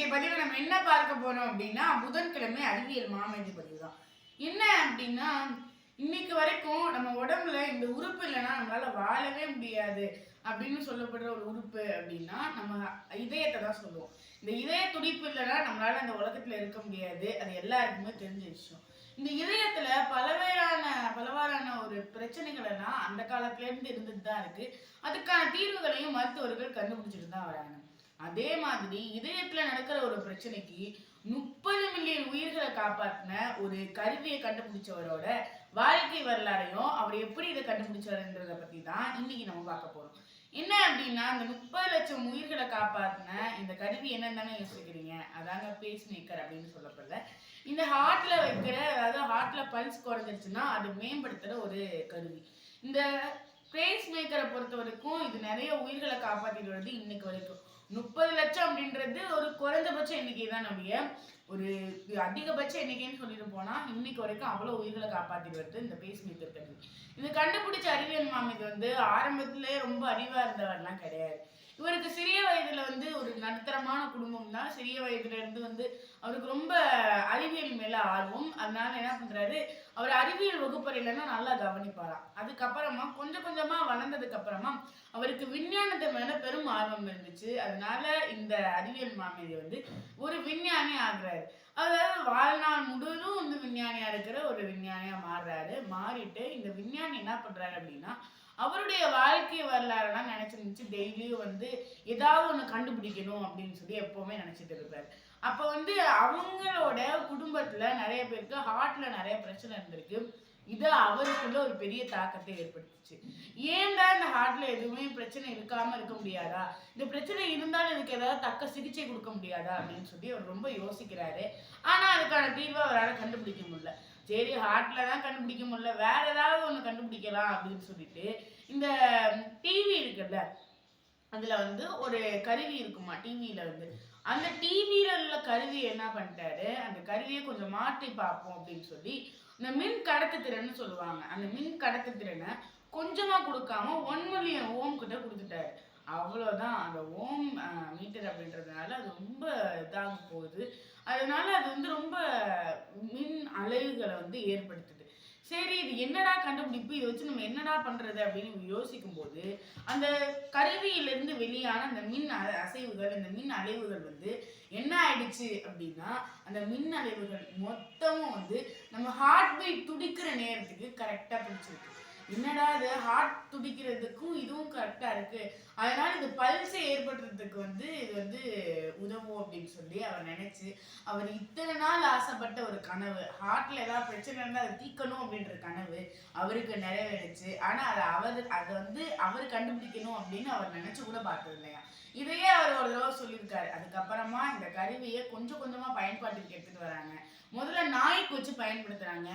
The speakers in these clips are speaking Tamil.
இன்றைய பதிவு நம்ம என்ன பார்க்க போறோம் அப்படின்னா புதன்கிழமை அறிவியல் மாமேதை பதிவு தான் என்ன அப்படின்னா இன்னைக்கு வரைக்கும் நம்ம உடம்புல இந்த உறுப்பு இல்லைன்னா நம்மளால வாழவே முடியாது அப்படின்னு சொல்லப்படுற ஒரு உறுப்பு அப்படின்னா நம்ம இதயத்தை தான் சொல்லுவோம். இந்த இதய துடிப்பு இல்லைன்னா நம்மளால இந்த உலகத்துல இருக்க முடியாது. அது எல்லாருக்குமே தெரிஞ்ச விஷயம். இந்த இதயத்துல பலவையான பலவாறான ஒரு பிரச்சனைகள் எல்லாம் அந்த காலத்துல இருந்து இருந்துட்டு தான் இருக்கு. அதுக்கான தீர்வுகளையும் மருத்துவர்கள் கண்டுபிடிச்சிட்டு தான் வராங்க. அதே மாதிரி இதயத்துல நடக்கிற ஒரு பிரச்சனைக்கு முப்பது மில்லியன் உயிர்களை காப்பாற்றின ஒரு கருவியை கண்டுபிடிச்சவரோட வாழ்க்கை வரலாறையும் அவர் எப்படி இதை கண்டுபிடிச்சாருன்றத பத்தி தான் இன்னைக்கு நம்ம பார்க்க போறோம். என்ன அப்படின்னா இந்த முப்பது லட்சம் உயிர்களை காப்பாற்றின இந்த கருவி என்னன்னு யோசிக்கிறீங்க? அதாங்க பேஸ் மேக்கர் அப்படின்னு சொல்லப்படல. இந்த ஹார்ட்ல வைக்கிற அதாவது ஹார்ட்ல பல்ஸ் குறைஞ்சிருச்சுன்னா அது மேம்படுத்துற ஒரு கருவி. இந்த பேஸ் மேக்கரை பொறுத்த வரைக்கும் இது நிறைய உயிர்களை காப்பாத்திட்டு வருது இன்னைக்கு வரைக்கும். முப்பது லட்சம் அப்படின்றது ஒரு குறைந்தபட்ச எண்ணிக்கை தான் நம்முடைய ஒரு அதிகபட்ச எண்ணிக்கைன்னு சொல்லிட்டு போனா இன்னைக்கு வரைக்கும் அவ்வளவு உயிர்களை காப்பாத்திட்டு வருது இந்த பேஸ்மேக்கர் கருவி இது கண்டுபிடிச்ச அறிவியல் மாமிது வந்து ஆரம்பத்திலே ரொம்ப அறிவா இருந்தவர்லாம் கிடையாது. இவருக்கு சிறிய வயதுல வந்து ஒரு நடுத்தரமான குடும்பம் தான். சிறிய வயதுல இருந்து வந்து அவருக்கு ரொம்ப அறிவியல் மேல ஆர்வம். அதனால என்ன பண்றாரு? அவர் அறிவியல் வகுப்பறையிலன்னா நல்லா கவனிப்பாராம். அதுக்கப்புறமா கொஞ்சம் கொஞ்சமா வளர்ந்ததுக்கு அப்புறமா அவருக்கு விஞ்ஞானத்தை மேல பெரும் ஆர்வம் இருந்துச்சு. அதனால இந்த அறிவியல் மாமேதி வந்து ஒரு விஞ்ஞானி ஆகிறாரு. அதாவது வாழ்நாள் முழுவதும் வந்து விஞ்ஞானியா இருக்கிற ஒரு விஞ்ஞானியா மாறுறாரு. மாறிட்டு இந்த விஞ்ஞானி என்ன பண்றாரு அப்படின்னா அவருடைய வாழ்க்கை வரலாறுலாம் நினைச்சிருந்துச்சு. டெய்லியும் வந்து ஏதாவது ஒன்று கண்டுபிடிக்கணும் அப்படின்னு சொல்லி எப்பவுமே நினைச்சிட்டு இருப்பாரு. அப்போ வந்து அவங்களோட குடும்பத்துல நிறைய பேருக்கு ஹார்ட்ல நிறைய பிரச்சனை இருந்திருக்கு. இது அவருக்குள்ள ஒரு பெரிய தாக்கத்தை ஏற்படுத்துச்சு. ஏன்டா இந்த ஹார்ட்ல எதுவுமே பிரச்சனை இருக்காம இருக்க முடியாதா? இந்த பிரச்சனை இருந்தாலும் இதுக்கு ஏதாவது தக்க சிகிச்சை கொடுக்க முடியாதா? அப்படின்னு சொல்லி அவர் ரொம்ப யோசிக்கிறாரு. ஆனா அதுக்கான தீர்வை அவரால் கண்டுபிடிக்க முடியல. சரி ஹார்ட்ல தான் கண்டுபிடிக்க முடியல. வேற ஏதாவது ஒன்று கண்டுபிடிக்கலாம் அப்படின்னு சொல்லிட்டு இந்த டிவி இருக்குல்ல அதுல வந்து ஒரு கருவி இருக்குமா டிவியில வந்து? அந்த டிவியில உள்ள கருவி என்ன பண்ணிட்டாரு? அந்த கருவியை கொஞ்சம் மாற்றி பார்ப்போம் அப்படின்னு சொல்லி இந்த மின் கடத்துத்திறன்னு சொல்லுவாங்க. அந்த மின் கடத்துத்திறனை கொஞ்சமா கொடுக்காம ஒன் மில்லியன் ஓம் கிட்ட கொடுத்துட்டாரு. அவ்வளோதான் அந்த ஓம் மீட்டர் அப்படின்றதுனால அது ரொம்ப இதாக போகுது. அதனால அது வந்து ரொம்ப மின் அலைவுகளை வந்து ஏற்படுத்துது. சரி இது என்னடா கண்டுபிடிப்பு? இதை வச்சு நம்ம என்னடா பண்றது அப்படின்னு யோசிக்கும் போது அந்த கருவியிலிருந்து வெளியான அந்த மின் அ- அசைவுகள் இந்த மின் அலைவுகள் வந்து என்ன ஆயிடுச்சு அப்படின்னா அந்த மின் அலைவுகள் மொத்தமும் வந்து நம்ம ஹார்ட் பீட் துடிக்கிற நேரத்துக்கு கரெக்டாக பிடிச்சிருக்கு என்னடா இது? ஹார்ட் துடிக்கிறதுக்கும் இதுவும் கரெக்டா இருக்கு. அதனால இந்த பல்ஸை ஏற்படுறதுக்கு வந்து இது வந்து உதவும் அப்படின்னு சொல்லி அவர் நினைச்சு அவர் இத்தனை நாள் ஆசைப்பட்ட ஒரு கனவு. ஹார்ட்ல ஏதாவது பிரச்சனை இருந்தால் அதை தீக்கணும் அப்படின்ற கனவு அவருக்கு நிறைவேறுச்சு. ஆனா அதை அவர் அதை வந்து அவர் கண்டுபிடிக்கணும் அப்படின்னு அவர் நினைச்சு கூட பார்த்தது இல்லையா? இதையே அவர் ஒரு தடவை சொல்லியிருக்காரு. அதுக்கப்புறமா இந்த கருவியை கொஞ்சம் கொஞ்சமா பயன்பாட்டுக்கு எடுத்துட்டு வராங்க. முதல்ல நாய்க்கு வச்சு பயன்படுத்துறாங்க.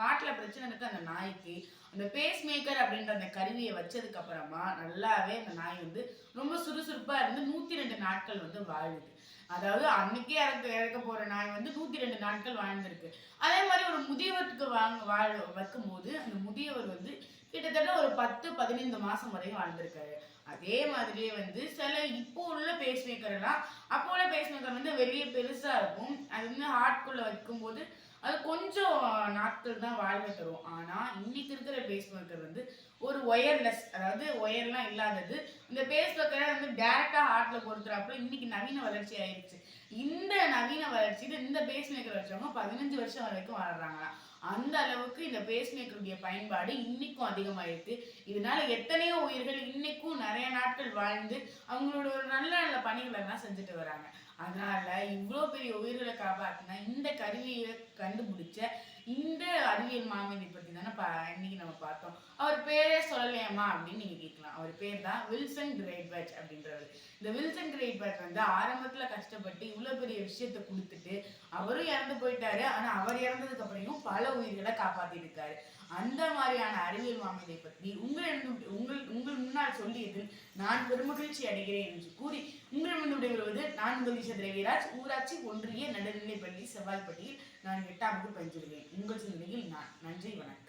ஹார்ட்ல பிரச்சனை இருக்கு அந்த நாய்க்கு. அந்த பேஸ் மேக்கர் அப்படின்ற அந்த கருவியை வச்சதுக்கு அப்புறமா நல்லாவே அந்த நாய் வந்து ரொம்ப சுறுசுறுப்பா இருந்து நூத்தி ரெண்டு நாட்கள் வந்து வாழுது அதாவது அன்னைக்கே இறக்க இறக்க போற நாய் வந்து நூத்தி ரெண்டு நாட்கள் வாழ்ந்திருக்கு. அதே மாதிரி ஒரு முதியவருக்கு வாங்க வாழ வைக்கும்போது அந்த முதியவர் வந்து கிட்டத்தட்ட ஒரு பத்து பதினைந்து மாசம் வரையும் வாழ்ந்திருக்காரு. அதே மாதிரியே வந்து சில இப்போ உள்ள பேஸ் மேக்கர் எல்லாம் அப்போ உள்ள பேஸ் மேக்கர் வந்து வெளியே பெருசா இருக்கும். அது வந்து ஹார்ட்குள்ள வைக்கும்போது அது கொஞ்சம் நாட்கள் தான் வாழ்வை தரும். ஆனா இன்னைக்கு இருக்கிற பேஸ் மேக்கர் வந்து ஒரு ஒயர்லெஸ் அதாவது ஒயர்லாம் இல்லாதது இந்த பேஸ் மேக்கரை வந்து டேரெக்டாக ஹார்ட்ல பொறுத்துறாப்புல இன்னைக்கு நவீன வளர்ச்சி ஆயிருச்சு. இந்த நவீன வளர்ச்சியில இந்த பேஸ் மேக்கர் வச்சவங்க பதினஞ்சு வருஷம் வரைக்கும் வாழ்றாங்களாம். அந்த அளவுக்கு இந்த பேஸ் மேக்கருடைய பயன்பாடு இன்னைக்கும் அதிகமாயிருக்கு. இதனால எத்தனையோ உயிர்கள் இன்னைக்கும் நிறைய நாட்கள் வாழ்ந்து அவங்களோட ஒரு நல்ல நல்ல பணிகளை எல்லாம் செஞ்சுட்டு வராங்க. அதனால இவ்வளோ பெரிய உயிர்களை காப்பாற்றினா இந்த கருவியை கண்டுபிடிச்ச இந்த அறிவியல் மாமேதை பத்தி தானே பா இன்னைக்கு நம்ம பார்த்தோம். அவர் பேரே சொல்லலையம்மா அப்படின்னு நீங்க கேட்கலாம். அவர் பேர் தான் வில்சன் கிரேட்பேட்ச் அப்படின்றவர். இந்த வில்சன் கிரேட்பேட்ச் வந்து ஆரம்பத்துல கஷ்டப்பட்டு இவ்வளவு பெரிய விஷயத்த கொடுத்துட்டு அவரும் இறந்து போயிட்டாரு. ஆனா அவர் இறந்ததுக்கு அப்புறம் பல உயிர்களை காப்பாத்திட்டு இருக்காரு. அந்த மாதிரியான அறிவியல் மாமேதை பற்றி உங்களிடம் உங்கள் உங்கள் முன்னால் சொல்லியதில் நான் பெருமகிழ்ச்சி அடைகிறேன் என்று கூறி உங்களிடம் விடைபெறுவது நான் உங்கள் ரவிராஜ் ஊராட்சி ஒன்றிய நடுநிலைப்பள்ளி செவ்வாய்ப்பட்டியில் நான் எட்டாம் வகுப்பு பயின்றிருக்கேன் உங்கள் சிந்தனையில் நான். நன்றி வணக்கம்.